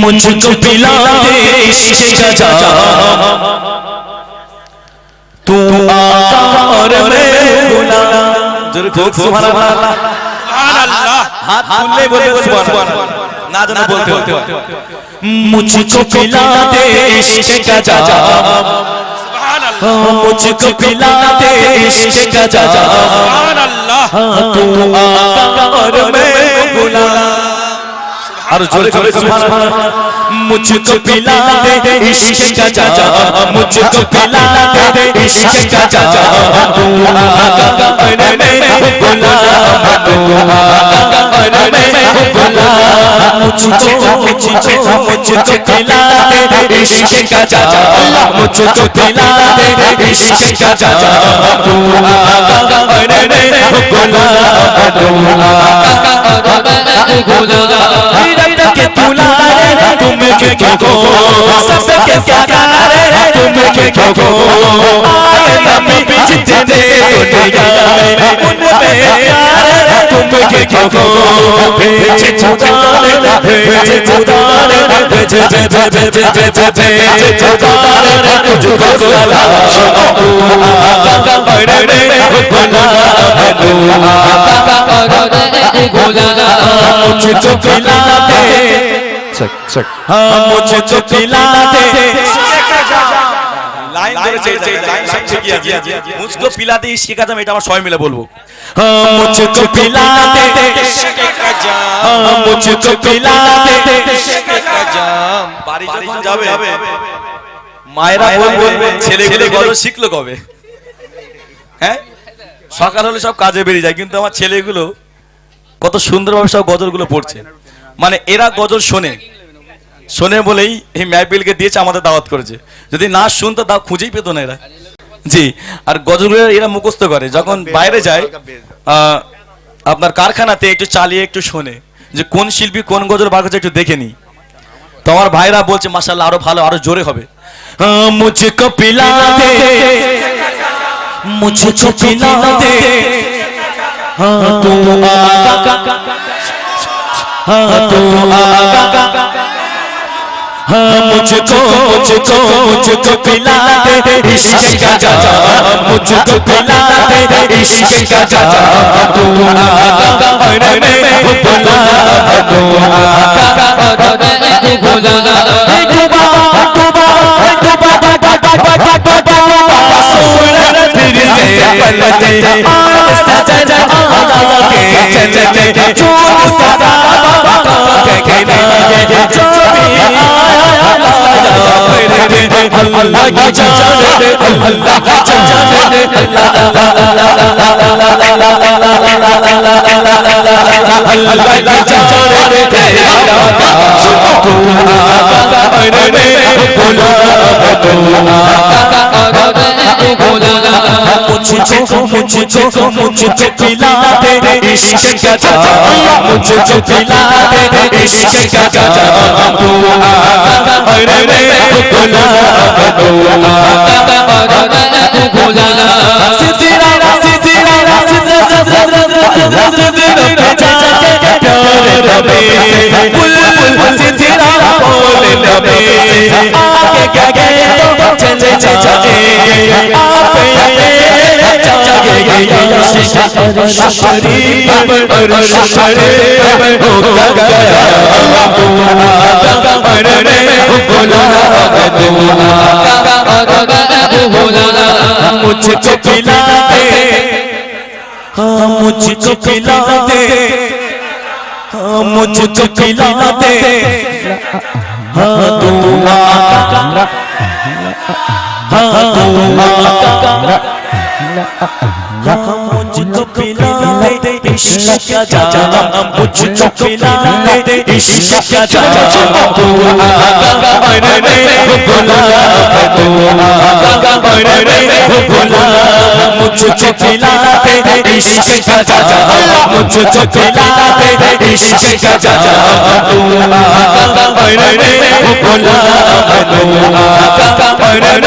मुझको पिला दे इश्क का तू आकार में गुना जरूर खूब सुभान अल्लाह सुभान अल्लाह हाथ खुले बोले सुभान ना जाने बोलते हो मुझको पिला दे इश्क का जाजा मुझको पिला दे इश्क का जाजा सुभान अल्लाह तू आकार में गुना और जोरे जोरे सुबहानअल्लाह मुझको पिला दे इश्क का जाम मुझको पिला दे इश्क का जाम तू आका और मैं गुलाम तू आका और मैं गुलाम मुझको मुझको मुझको पिला दे इश्क का जाम मुझको पिला दे इश्क का जाम तू आका और मैं गुलाम तू आका रब के दुलारे तुम के क्यों को सबके प्यारे तुम के क्यों को आए नबी जितने दुनिया में उनमें प्यारे तुम के क्यों को भेजे खुदारे भेजे खुदारे भेजे भेजे भेजे भेजे भेजे खुदारे तुझको सलाम तू आका बड़े गुलाम तू मुझको চেক চেক হ্যাঁ মুঝে তো পিলাতে লাইন গল্প শিখলো কবে হ্যাঁ সকাল হলে সব কাজে বেরিয়ে যায় কিন্তু আমার ছেলেগুলো কত সুন্দরভাবে সব গজলগুলো পড়ছে মানে এরা গজল শোনে। শোনে বলেই এই মাহবিলকে দিয়েছে আমাদের দাওয়াত করেছে। যদি না শুনতো তাও খুঁজেই পেত না এরা। জি আর গজলগুলো এরা মুখস্থ করে। যখন বাইরে যায় আপনার কারখানাতে একটু চালিয়ে একটু শোনে। যে কোন শিল্পী কোন গজল বার একটু দেখে নি তো আমার ভাইরা বলছে মাসাল্লাহ আরও ভালো আরও জোরে হবে। মুঝকো পিলা দে। দে। হ্যাঁ हाँ तू आका हाँ मुझको मुझको मुझको पिला दे इश्क का जाम मुझको पिला दे इश्क का जाम तू आका और मैं गुलाम तू आका अल्लाह की जान दे अल्लाह की जान दे अल्लाह की जान दे तेरा तू अरे मुझको मुझको मुझको पिला दे इश्क का जाम मुझको पिला दे इश्क का जाम तू अरे रे गुलाम तू सिद्दीरा सिद्दीरा सिद्दीरा सिद्दीरा जाके प्यारे नबी से बुलबुल सिद्दीरा बोले नबी से आगे गए तो चले जाएंगे مجھ کو پلا دے مجھ کو پلا دے مجھ کو پلا دے دعا کا دعا کا इश्क का जाम मुझको पिला दे इश्क का जाम तू आका अरे रे गुलाम तू आका अरे रे गुलाम मुझको पिला दे इश्क का जाम मुझको पिला दे इश्क का जाम तू आका अरे रे गुलाम तू आका अरे